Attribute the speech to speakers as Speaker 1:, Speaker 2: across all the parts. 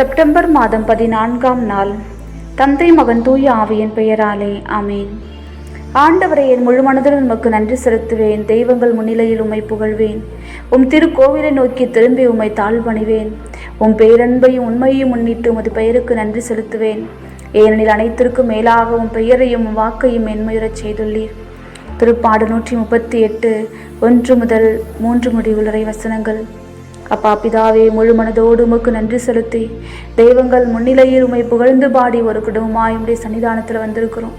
Speaker 1: September மாதம் பதினான்காம் நாள். தந்தை மகன் தூய ஆவியின் பெயராலே ஆமேன். ஆண்டவரை என் முழு மனதுடன் உமக்கு நன்றி செலுத்துவேன். தெய்வங்கள் முன்னிலையில் உம்மை புகழ்வேன். உம் திருக்கோவிலை நோக்கி திரும்பி உம்மை தாழ்வணிவேன். உம் பேரன்பையும் உண்மையும் முன்னிட்டு உமது பெயருக்கு நன்றி செலுத்துவேன். ஏனெனில் அனைத்திற்கும் மேலாக உம் பெயரையும் உம் வாக்கையும் மென்மையுறச் செய்துள்ளீர். திருப்பாடு நூற்றி முப்பத்தி எட்டு ஒன்று முதல் மூன்று முடிவுள்ளரை வசனங்கள். அப்பா பிதாவே முழு மனதோடு உமக்கு நன்றி செலுத்தி தெய்வங்கள் முன்னிலையில் உமை புகழ்ந்து பாடி ஒரு குடும்பமாய் உம்முடைய சன்னிதானத்தில் வந்திருக்கிறோம்.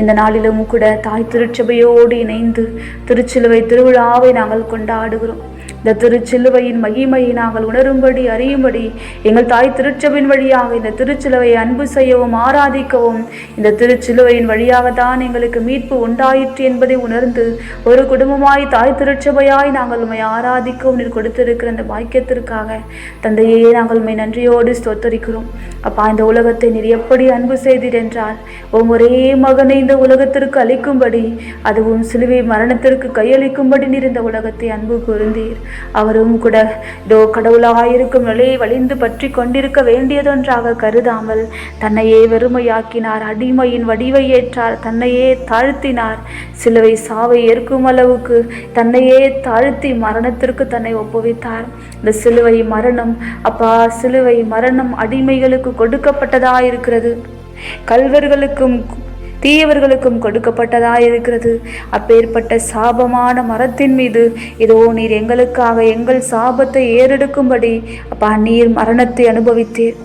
Speaker 1: இந்த நாளிலும் கூட தாய் திருச்சபையோடு இணைந்து திருச்சிலுவை திருவிழாவை நாங்கள் கொண்டாடுகிறோம். இந்த திருச்சிலுவையின் மகிமையை நாங்கள் உணரும்படி அறியும்படி எங்கள் தாய் திருச்சபையின் வழியாக இந்த திருச்சிலுவை அன்பு செய்யவும் ஆராதிக்கவும் இந்த திருச்சிலுவையின் வழியாக தான் எங்களுக்கு மீட்பு உண்டாயிற்று என்பதை உணர்ந்து ஒரு குடும்பமாய் தாய் திருச்சபையாய் நாங்கள் உண்மை ஆராதிக்கவும் நீர் கொடுத்திருக்கிற இந்த பாக்கியத்திற்காக தந்தையே நாங்கள் உண்மை நன்றியோடு ஸ்தோத்தரிக்கிறோம். அப்பா இந்த உலகத்தை நீர் எப்படி அன்பு செய்தீர் என்றால் உம் ஒரே மகனை இந்த உலகத்திற்கு அளிக்கும்படி அதுவும் சிலுவை மரணத்திற்கு கையளிக்கும்படி நீர் இந்த உலகத்தை அன்பு கூர்ந்தீர். அவரும் கூட இதோ கடவுளாயிருக்கும் நிலையை வலிந்து பற்றி கொண்டிருக்க வேண்டியதொன்றாக கருதாமல் தன்னையே வெறுமையாக்கினார். அடிமையின் வடிவை ஏற்றார். தன்னையே தாழ்த்தினார். சிலுவை சாவை ஏற்கும் அளவுக்கு தன்னையே தாழ்த்தி மரணத்திற்கு தன்னை ஒப்புவித்தார். இந்த சிலுவை மரணம் அப்பா சிலுவை மரணம் அடிமைகளுக்கு கொடுக்கப்பட்டதா இருக்கிறது கல்வர்களுக்கும் தீயவர்களுக்கும் கொடுக்கப்பட்டதாயிருக்கிறது அப்பேற்பட்ட சாபமான மரத்தின் மீது இதோ நீர் எங்களுக்காக எங்கள் சாபத்தை ஏறெடுக்கும்படி அப்பா நீர் மரணத்தை அனுபவித்தீர்.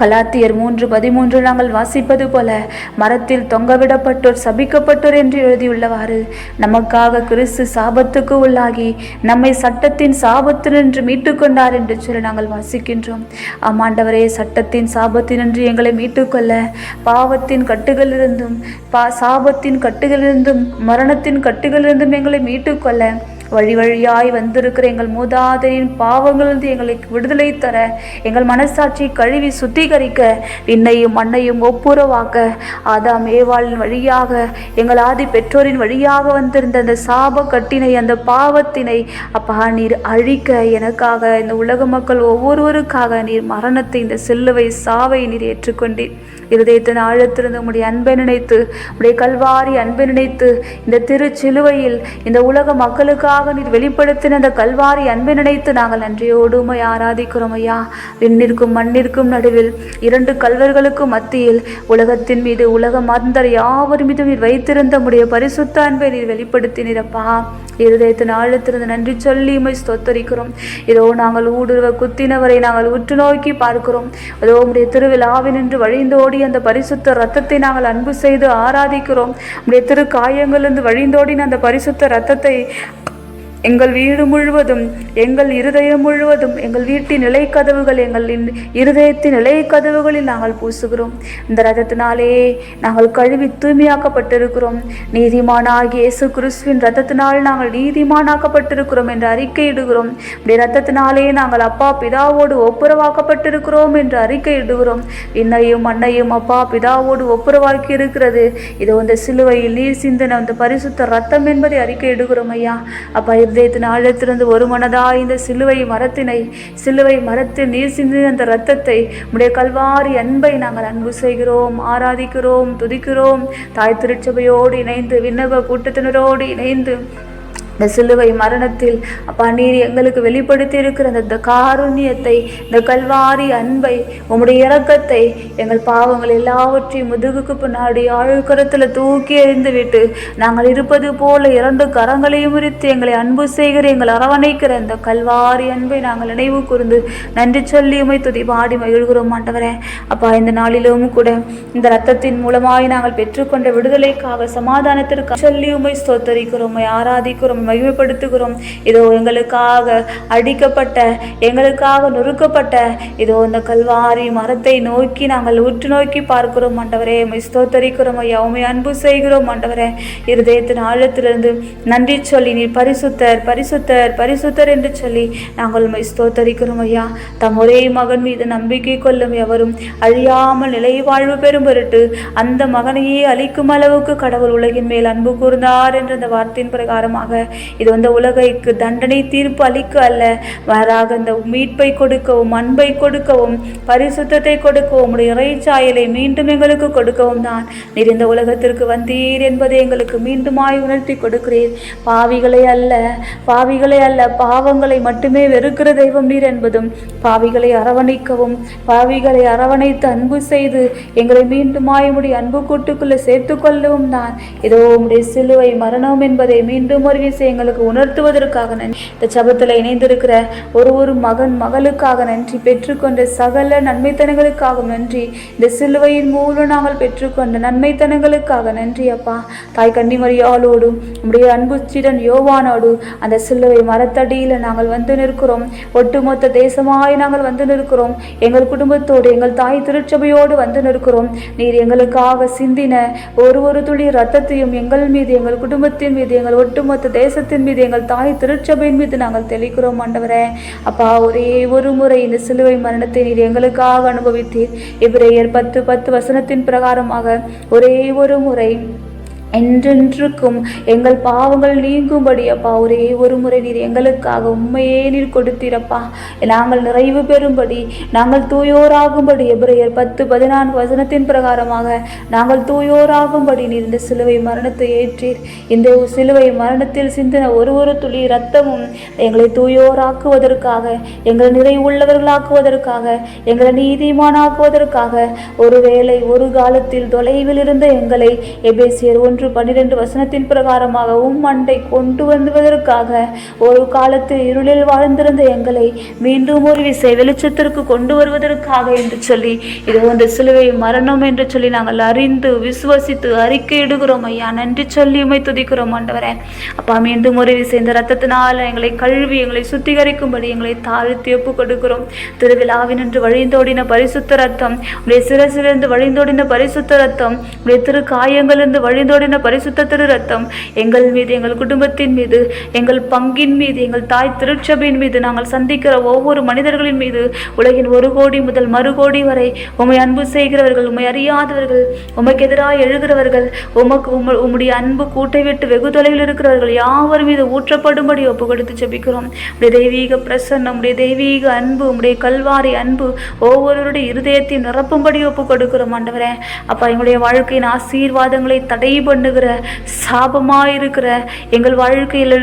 Speaker 1: கலாத்தியர் மூன்று பதிமூன்று நாங்கள் வாசிப்பது போல மரத்தில் தொங்கவிடப்பட்டோர் சபிக்கப்பட்டோர் என்று எழுதியுள்ளவாறு நமக்காக கிறிஸ்து சாபத்துக்கு உள்ளாகி நம்மை சட்டத்தின் சாபத்தினின்று மீட்டுக்கொண்டார் என்று சொல்லி நாங்கள் வாசிக்கின்றோம். ஆமாண்டவரே சட்டத்தின் சாபத்தினின்று எங்களை மீட்டுக்கொள்ள பாவத்தின் கட்டுகளிலிருந்தும் பா சாபத்தின் கட்டுகளிலிருந்தும் மரணத்தின் கட்டுகளிலிருந்தும் எங்களை மீட்டுக்கொள்ள வழி வழியாய் வந்திருக்கிற எங்கள் மூதாதையின் பாவங்களிலிருந்து எங்களுக்கு விடுதலை தர எங்கள் மனசாட்சியை கழுவி சுத்திகரிக்க விண்ணையும் மண்ணையும் ஒப்புரவாக்க ஆதாம் ஏவாளின் வழியாக எங்கள் ஆதி பெற்றோரின் வழியாக வந்திருந்த அந்த சாப கட்டினை அந்த பாவத்தினை அப்பா நீர் அழிக்க எனக்காக இந்த உலக மக்கள் ஒவ்வொருவருக்காக நீர் மரணத்தை இந்த செல்லுவை சாவை நீர் ஏற்றுக்கொண்டீர். இருதயத்தின் ஆழத்திலிருந்து உடைய அன்பை நினைத்து உடைய கல்வாரி அன்பை நினைத்து இந்த திருச்சிலுவையில் இந்த உலக மக்களுக்காக நீர் வெளிப்படுத்தின அந்த கல்வாரி அன்பை நினைத்து நாங்கள் நன்றியோடு உம்மை ஆராதிக்கிறோம் ஐயா. விண்ணிற்கும் மண்ணிற்கும் நடுவில் இரண்டு கல்வர்களுக்கும் மத்தியில் உலகத்தின் மீது உலக மந்தர் யாவர் மீதும் நீர் வைத்திருந்த முடிய பரிசுத்த அன்பை நீர் வெளிப்படுத்தினீரப்பா. இருதயத்தின் ஆழத்திலிருந்து நன்றி சொல்லி ஸ்தோத்தரிக்கிறோம். இதோ நாங்கள் ஊடுருவ குத்தினவரை நாங்கள் உற்று நோக்கி பார்க்கிறோம். அதோ உடைய திருவிழாவில் நின்று வழிந்தோடி அந்த பரிசுத்த ரத்தத்தை நாங்கள் அன்பு செய்து ஆராதிக்கிறோம். உடைய திரு காயங்களிலிருந்து வழிந்தோடின அந்த பரிசுத்த ரத்தத்தை எங்கள் வீடு முழுவதும் எங்கள் இருதயம் முழுவதும் எங்கள் வீட்டின் நிலைக்கதவுகள் எங்களின் இருதயத்தின் நிலைக்கதவுகளில் நாங்கள் பூசுகிறோம். இந்த ரதத்தினாலே நாங்கள் கழுவி தூய்மையாக்கப்பட்டிருக்கிறோம். நீதிமானாகி இயேசு கிறிஸ்துவின் ரத்தத்தினால் நாங்கள் நீதிமானாக்கப்பட்டிருக்கிறோம் என்று அறிக்கையிடுகிறோம். இப்படி ரத்தத்தினாலே நாங்கள் அப்பா பிதாவோடு ஒப்புரவாக்கப்பட்டிருக்கிறோம் என்று அறிக்கையிடுகிறோம். இன்னையும் மண்ணையும் அப்பா பிதாவோடு ஒப்புரவாக்கி இருக்கிறது இதோ இந்த சிலுவையில் நீர் சிந்தன அந்த பரிசுத்த ரத்தம் என்பதை அறிக்கையிடுகிறோம் ஐயா. அப்பா இருதயத்தின் ஆழத்திலிருந்து ஒரு மனதாய் இந்த சிலுவை மரத்தினை சிலுவை மரத்தில் நீர் சிந்தின அந்த ரத்தத்தை உடைய கல்வாரி அன்பை நாங்கள் அன்பு செய்கிறோம் ஆராதிக்கிறோம் துதிக்கிறோம். தாய் திருச்சபையோடு இணைந்து விண்ணவ கூட்டத்தினரோடு இணைந்து இந்த சிலுவை மரணத்தில் அப்பா நீர் எங்களுக்கு வெளிப்படுத்தி இருக்கிற அந்த காருண்யத்தை இந்த கல்வாரி அன்பை உம்முடைய இறக்கத்தை எங்கள் பாவங்கள் எல்லாவற்றையும் முதுகுக்கு பின்னாடி ஆழ்கரத்தில் தூக்கி எறிந்து விட்டு நாங்கள் இருப்பது போல இரண்டு கரங்களையும் முறித்து எங்களை அன்பு செய்கிற எங்கள் அரவணைக்கிற இந்த கல்வாரி அன்பை நாங்கள் நினைவு கூர்ந்து நன்றி சொல்லி உமை துதி பாடி மகிழ்கிறோம் மாட்டவரே அப்பா இந்த நாளிலும் கூட இந்த ரத்தத்தின் மூலமாய் நாங்கள் பெற்றுக்கொண்ட விடுதலைக்காக சமாதானத்திற்கு சொல்லி உமை ஸ்தோத்தரிக்கிறோம் ஆராதிக்கிறோம் மகிமைப்படுத்துகிறோம். இதோ எங்களுக்காக அடிக்கப்பட்ட எங்களுக்காக நொறுக்கப்பட்ட இதோ இந்த கல்வாரி மரத்தை நோக்கி நாங்கள் உற்று நோக்கி பார்க்கிறோம். ஆண்டவரே உம்மை ஸ்தோத்தரிக்கிறோம். ஐயா உமை அன்பு செய்கிறோம். ஆண்டவரே இருதயத்தின் ஆழத்திலிருந்து நன்றி சொல்லி நீர் பரிசுத்தர் பரிசுத்தர் பரிசுத்தர் என்று சொல்லி நாங்கள் உம்மை ஸ்தோத்தரிக்கிறோம். ஐயா தம் ஒரே மகன் மீது நம்பிக்கை கொள்ளும் எவரும் அழியாமல் நிலை வாழ்வு பெறும் பொருட்டு அந்த மகனையே அழிக்கும் அளவுக்கு கடவுள் உலகின் மேல் அன்பு கூர்ந்தார் என்ற அந்த வார்த்தையின் பிரகாரமாக இது வந்து உலகைக்கு தண்டனை தீர்ப்பு அளிக்க அல்ல. மாறாக இந்த மீட்பை கொடுக்கவும் அன்பை கொடுக்கவும் பரிசுத்தத்தை கொடுக்கவும் உடைய இறைச்சாயலை மீண்டும் எங்களுக்கு கொடுக்கவும் தான். நீர் இந்த உலகத்திற்கு வந்தீர் என்பதை எங்களுக்கு மீண்டுமாய் உணர்த்தி கொடுக்கிறீர். பாவிகளை அல்ல பாவிகளை அல்ல பாவங்களை மட்டுமே வெறுக்கிற தெய்வம் நீர் என்பதும் பாவிகளை அரவணைக்கவும் பாவிகளை அரவணைத்து அன்பு செய்து எங்களை மீண்டுமாய் உடைய அன்பு கூட்டுக்குள்ளே சேர்த்து கொள்ளவும் தான். இதோ உம்முடைய சிலுவை மரணம் என்பதை மீண்டும் ஒரு விஷயம் எங்களுக்கு உணர்த்துவதற்காக நன்றி. இந்த சபத்தில் இணைந்திருக்கிற ஒரு ஒரு மகன் மகளுக்காக நன்றி. பெற்றுக்கொண்ட சகல நன்மைத்தனங்களுக்காகவும் நன்றி. இந்த சிலுவையின் மூலம் நாங்கள் பெற்றுக்கொண்ட நன்மைத்தனங்களுக்காக நன்றி அப்பா. தாய் கன்னிமரியாளோடும் நம்முடைய அன்பு சீடன் யோவானோடு அந்த சிலுவை மரத்தடியில் நாங்கள் வந்து நிற்கிறோம். ஒட்டுமொத்த தேசமாய் நாங்கள் வந்து நிற்கிறோம். எங்கள் குடும்பத்தோடு எங்கள் தாய் திருச்சபையோடு வந்து நிற்கிறோம். நீர் எங்களுக்காக சிந்தின ஒரு ஒரு துளி ரத்தத்தையும் எங்கள் மீது எங்கள் குடும்பத்தின் மீது எங்கள் ஒட்டுமொத்த தேசத்தின் மீது எங்கள் தாய் திருச்சபையின் மீது நாங்கள் தெளிக்கிறோம் ஆண்டவரே. அப்பா ஒரே ஒரு முறை இந்த சிலுவை மரணத்தை நீர் எங்களுக்காக அனுபவித்தீர். இவரையர் பத்து பத்து வசனத்தின் பிரகாரமாக ஒரே ஒரு முறை என்றென்றுக்கும் எங்கள் பாவங்கள் நீங்கும்படி அப்பா. ஒரே ஒரு முறை நீர் எங்களுக்காக உண்மையே நீர் கொடுத்தீரப்பா. நாங்கள் நிறைவு பெறும்படி நாங்கள் தூயோராகும்படி எபிரேயர் பத்து பதினான்கு வசனத்தின் பிரகாரமாக நாங்கள் தூயோராகும்படி நீர் இந்த சிலுவை மரணத்தை ஏற்றீர். இந்த சிலுவை மரணத்தில் சிந்தின ஒரு ஒரு துளி ரத்தமும் எங்களை தூயோராக்குவதற்காக எங்களை நிறைவுள்ளவர்களாக்குவதற்காக எங்களை நீதிமானாக்குவதற்காக ஒருவேளை ஒரு காலத்தில் தொலைவில் இருந்த எங்களை எபேசியர் ஒன்று ஒன்று பன்னிரண்டு வசனத்தின் பிரகாரமாகவும் அண்டை கொண்டு வந்துவதற்காக ஒரு காலத்தில் இருளில் வாழ்ந்திருந்த எங்களை மீண்டும் ஒரு விசை வெளிச்சத்திற்கு கொண்டு வருவதற்காக என்று சொல்லி இது வந்து சிலுவை மரணம் என்று சொல்லி நாங்கள் அறிந்து விசுவசித்து அறிக்கையிடுகிறோம் ஐயா. நன்றி சொல்லி உமை துதிக்கிறோம் ஆண்டவரே. அப்பா மீண்டும் ஒரு விசை. இந்த ரத்தத்தினால் எங்களை கழுவி எங்களை சுத்திகரிக்கும்படி எங்களை தாழ்த்தி ஒப்பு கொடுக்கிறோம் திருவிழாவின் என்று வழிந்தோடின பரிசுத்த ரத்தம் உடைய சிறசிலிருந்து வழிந்தோடின பரிசுத்த ரத்தம் உடைய திரு காயங்களிலிருந்து வழிந்தோடின பரிசுத்த திரு ரத்தம் எங்கள் மீது எங்கள் குடும்பத்தின் மீது எங்கள் பங்கின் மீது எங்கள் தாய் திருச்சபையின் மீது நாங்கள் சந்திக்கிற ஒவ்வொரு மனிதர்களின் மீது உலகின் ஒரு கோடி முதல் மறு கோடி வரை உமை அன்பு செய்கிறவர்கள் உமை அறியாதவர்கள் உமக்கு எதிராக எழுகிறவர்கள் உமக்கு உம உம்முடைய அன்பு கூட்டை விட்டு வெகு தொலைவில் இருக்கிறவர்கள் யாவர் மீது ஊற்றப்படும்படி ஒப்பு கொடுத்து ஜபிக்கிறோம். உடைய தெய்வீக பிரசன்னம் உடைய தெய்வீக அன்பு உம்முடைய கல்வாரி அன்பு ஒவ்வொருவருடைய இருதயத்தையும் நிரப்பும்படி ஒப்பு கொடுக்கிறோம் ஆண்டவரே. அப்பா எங்களுடைய வாழ்க்கையின் ஆசீர்வாதங்களை தடை பண்ணுகிற சாபமாயிருக்கிற எங்கள் வாழ்க்கையில்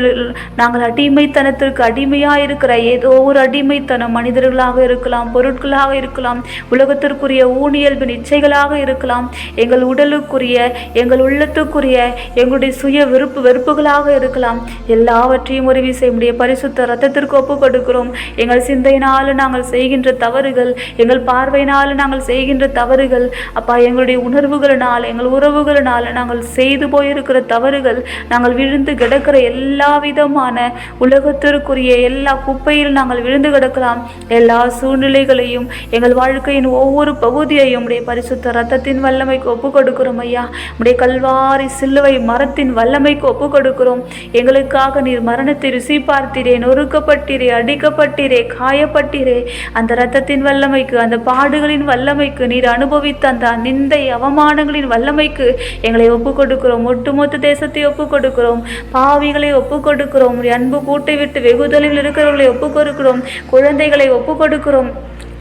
Speaker 1: நாங்கள் அடிமைத்தனத்திற்கு அடிமையாக இருக்கிற ஏதோ ஒரு அடிமைத்தனம் மனிதர்களாக இருக்கலாம் பொருட்களாக இருக்கலாம் உலகத்திற்குரிய ஊனியல்பு நிச்சைகளாக இருக்கலாம் எங்கள் உடலுக்குரிய எங்கள் உள்ளத்துக்குரிய எங்களுடைய சுய விருப்பு வெறுப்புகளாக இருக்கலாம். எல்லாவற்றையும் ஒரு செய்ய முடிய பரிசுத்த ரத்தத்திற்கு ஒப்பு கொடுக்கிறோம் எங்கள் சிந்தையினால் நாங்கள் செய்கின்ற தவறுகள் எங்கள் பார்வையினால் நாங்கள் செய்கின்ற தவறுகள் அப்பா எங்களுடைய உணர்வுகளினால் எங்கள் உறவுகளினால் நாங்கள் செய்து போயிருக்கிற தவறுகள் நாங்கள் விழுந்து கிடக்கிற எல்லா விதமான உலகத்திற்குரிய எல்லா குப்பையில் நாங்கள் விழுந்து கிடக்கலாம். எல்லா சூழ்நிலைகளையும் எங்கள் வாழ்க்கையின் ஒவ்வொரு பகுதியையும் உடைய பரிசுத்த ரத்தத்தின் வல்லமைக்கு ஒப்பு கொடுக்கிறோம் ஐயா. உடைய கல்வாரி சிலுவை மரத்தின் வல்லமைக்கு ஒப்பு கொடுக்கிறோம் எங்களுக்காக நீர் மரணத்தை ருசி பார்த்தீரே நொறுக்கப்பட்டீரே அடிக்கப்பட்டீரே காயப்பட்டீரே. அந்த ரத்தத்தின் வல்லமைக்கு அந்த பாடுகளின் வல்லமைக்கு நீர் அனுபவித்த அந்த நிந்தை அவமானங்களின் வல்லமைக்கு எங்களை ஒப்பு கொடு கொடுக்கிறோம் ஒட்டுமொத்த தேசத்தை ஒப்பு கொடுக்கிறோம் பாவிகளை ஒப்பு கொடுக்கிறோம் அன்பு கூட்டை விட்டு வெகு தொலைவில் இருக்கிறவர்களை ஒப்பு கொடுக்கிறோம் குழந்தைகளை ஒப்பு கொடுக்கிறோம்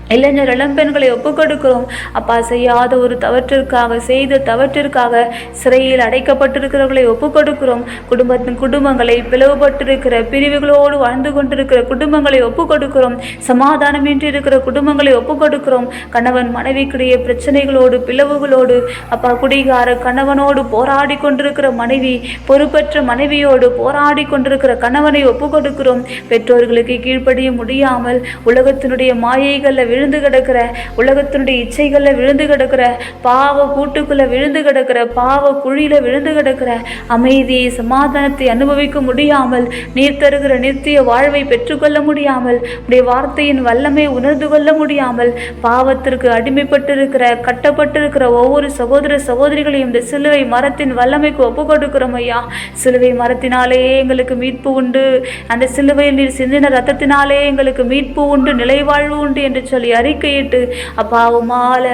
Speaker 1: இளைஞர் இளம்பெண்களை ஒப்புக் கொடுக்கிறோம் அப்பா செய்யாத ஒரு தவற்றிற்காக செய்த தவற்றிற்காக சிறையில் அடைக்கப்பட்டிருக்கிறவர்களை ஒப்புக் கொடுக்கிறோம் குடும்பத்தின் குடும்பங்களை பிளவுபட்டிருக்கிற பிரிவுகளோடு வாழ்ந்து கொண்டிருக்கிற குடும்பங்களை ஒப்புக் கொடுக்கிறோம் சமாதானமின்றி இருக்கிற குடும்பங்களை ஒப்புக் கொடுக்கிறோம் கணவன் மனைவிக்குரிய பிரச்சனைகளோடு பிளவுகளோடு அப்பா குடிகார கணவனோடு போராடி கொண்டிருக்கிற மனைவி பொறுப்பற்ற மனைவியோடு போராடி கொண்டிருக்கிற கணவனை ஒப்புக் கொடுக்கிறோம் பெற்றோர்களுக்கு கீழ்ப்படிய முடியாமல் உலகத்தினுடைய மாயைகளில் விழுந்து கிடக்கிற உலகத்தினுடைய இச்சைகளில் விழுந்து கிடக்கிற பாவ கூட்டுக்குள்ளே விழுந்து கிடக்கிற பாவ குழியில் விழுந்து கிடக்கிற அமைதியை சமாதானத்தை அனுபவிக்க முடியாமல் நீர் தருகிற நித்திய வாழ்வை பெற்றுக்கொள்ள முடியாமல் உடைய வார்த்தையின் வல்லமை உணர்ந்து கொள்ள முடியாமல் பாவத்திற்கு அடிமைப்பட்டிருக்கிற கட்டப்பட்டிருக்கிற ஒவ்வொரு சகோதர சகோதரிகளையும் இந்த சிலுவை மரத்தின் வல்லமைக்கு ஒப்பு கொடுக்கிறோம் ஐயா. சிலுவை மரத்தினாலேயே எங்களுக்கு மீட்பு உண்டு. அந்த சிலுவையில் நீர் சிந்தின ரத்தத்தினாலே எங்களுக்கு மீட்பு உண்டு நிலைவாழ்வு உண்டு என்று சொல்லி சொல்லி அறிக்கையிட்டு அப்பா உமால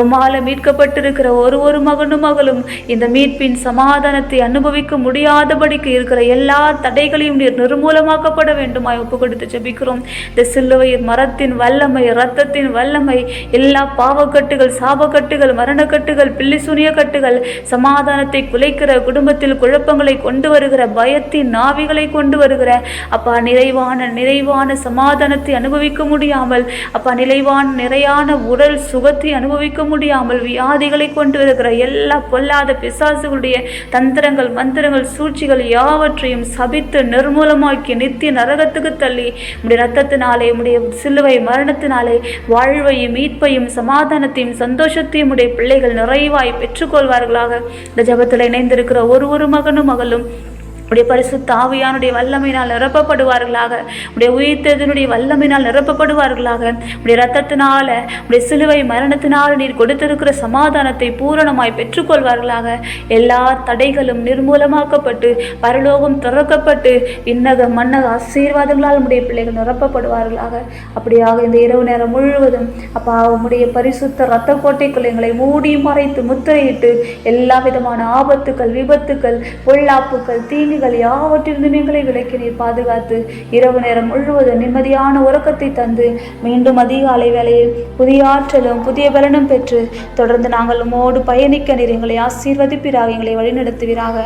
Speaker 1: உமால மீட்கப்பட்டிருக்கிற ஒரு ஒரு மகனும் மகளும் இந்த மீட்பின் சமாதானத்தை அனுபவிக்க முடியாதபடிக்கு இருக்கிற எல்லா தடைகளையும் நீர் நிர்மூலமாக்கப்பட வேண்டுமாய் ஒப்பு கொடுத்து ஜபிக்கிறோம். இந்த சிலுவையின் மரத்தின் வல்லமை இரத்தத்தின் வல்லமை எல்லா பாவக்கட்டுகள் சாபக்கட்டுகள் மரணக்கட்டுகள் பில்லி சுனிய கட்டுகள் சமாதானத்தை குலைக்கிற குடும்பத்தில் குழப்பங்களை கொண்டு வருகிற பயத்தின் நாவிகளை கொண்டு வருகிற அப்பா நிறைவான நிறைவான சமாதானத்தை அனுபவிக்க முடியாமல் அப்பா நிலை நிறைவான நிறையான உடல் சுகத்தை அனுபவிக்க முடியாமல் வியாதிகளை கொண்டு வருகிற எல்லா பொல்லாத பிசாசுகளுடைய தந்திரங்கள் மந்திரங்கள் சூழ்ச்சிகள் யாவற்றையும் சபித்து நிர்மூலமாக்கி நித்திய நரகத்துக்கு தள்ளி உடைய ரத்தத்தினாலே உடைய சிலுவை மரணத்தினாலே வாழ்வையும் மீட்பையும் சமாதானத்தையும் சந்தோஷத்தையும் உடைய பிள்ளைகள் நிறைவாய் பெற்றுக்கொள்வார்களாக. இந்த ஜபத்தில் இணைந்திருக்கிற ஒரு ஒரு மகனும் மகளும் உடைய பரிசுத்த ஆவியானுடைய வல்லமையினால் நிரப்பப்படுவார்களாக. உடைய உயிர்த்ததனுடைய வல்லமையினால் நிரப்பப்படுவார்களாக. உடைய ரத்தத்தினால உடைய சிலுவை மரணத்தினால் நீர் கொடுத்திருக்கிற சமாதானத்தை பூரணமாய் பெற்றுக்கொள்வார்களாக. எல்லா தடைகளும் நிர்மூலமாக்கப்பட்டு பரலோகம் திறக்கப்பட்டு இன்னக மன்னக ஆசீர்வாதங்களால் உடைய பிள்ளைகள் நிரப்பப்படுவார்களாக. அப்படியாக இந்த இரவு நேரம் முழுவதும் அப்பா உம்முடைய பரிசுத்த இரத்த கோட்டைக்குள் எங்களை மூடி மறைத்து முத்திரையிட்டு எல்லா விதமான ஆபத்துக்கள் விபத்துக்கள் பொல்லாப்புக்கள் தீங்குகள் யாவற்றிலிருந்து எங்களை விலக்கி நீர் பாதுகாத்து? இரவு நேரம் முழுவதும் நிம்மதியான உறக்கத்தை தந்து மீண்டும் அதிகாலை வேலையில் புதிய ஆற்றலும் புதிய பலனும் பெற்று தொடர்ந்து நாங்கள் உமோடு பயணிக்க நீர் எங்களை ஆசீர்வதிப்பிறாக எங்களை வழிநடத்துவீராக.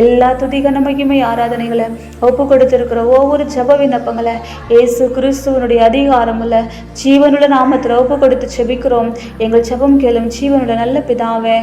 Speaker 1: எல்லா துதிகன மகிமை ஆராதனைகளை ஒப்பு கொடுத்திருக்கிற ஒவ்வொரு ஜப விண்ணப்பங்களை இயேசு கிறிஸ்துவனுடைய அதிகாரமுள்ள ஜீவனுள்ள நாமத்தில் ஒப்பு கொடுத்து செபிக்கிறோம் எங்கள் ஜபம் கேளும் ஜீவனுள்ள நல்ல பிதாவே.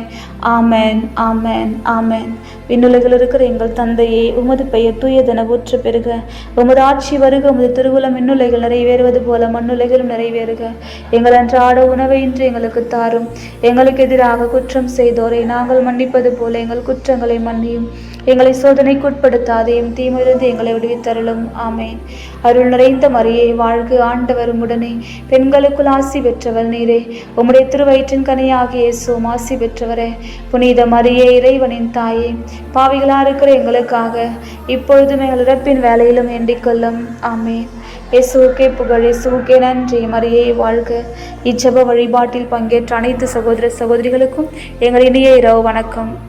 Speaker 1: ஆமேன் ஆமேன் ஆமேன். விண்ணுலகில் இருக்கிற எங்கள் தந்தையே உமது பெயர் தூயதென ஊற்று பெறுக உமது ஆட்சி வருக உமது திருவுளம் மின்னுலைகள் நிறைவேறுவது போல மண்ணுலைகளும் நிறைவேறுக. எங்கள் அன்றாட உணவை இன்று எங்களுக்கு தாரும். எங்களுக்கு எதிராக குற்றம் செய்தோரை நாங்கள் மன்னிப்பது போல எங்கள் குற்றங்களை மன்னியும். எங்களை சோதனைக்குட்படுத்தாதையும் தீமிருந்து எங்களை விடுவித்தருளும். ஆமேன். அருள் நிறைந்த மரியை வாழ்க ஆண்டவர் உடனே பெண்களுக்குள் ஆசி பெற்றவர் நீரே. உம்முடைய திருவயிற்றின் கனியாகிய சோம் ஆசி பெற்றவரே. புனித மரியே இறைவனின் தாயே பாவிகளாக இருக்கிற எங்களுக்காக இப்பொழுதும் எங்கள் இறப்பின் வேலையிலும் எண்டிக்கொள்ளும் ஆமேன். இயேசுவுக்கே புகழ் இயேசுவுக்கே நன்றி. மரியே வாழ்க. இச்சப வழிபாட்டில் பங்கேற்ற அனைத்து சகோதர சகோதரிகளுக்கும் எங்கள் இனிய இரவு வணக்கம்.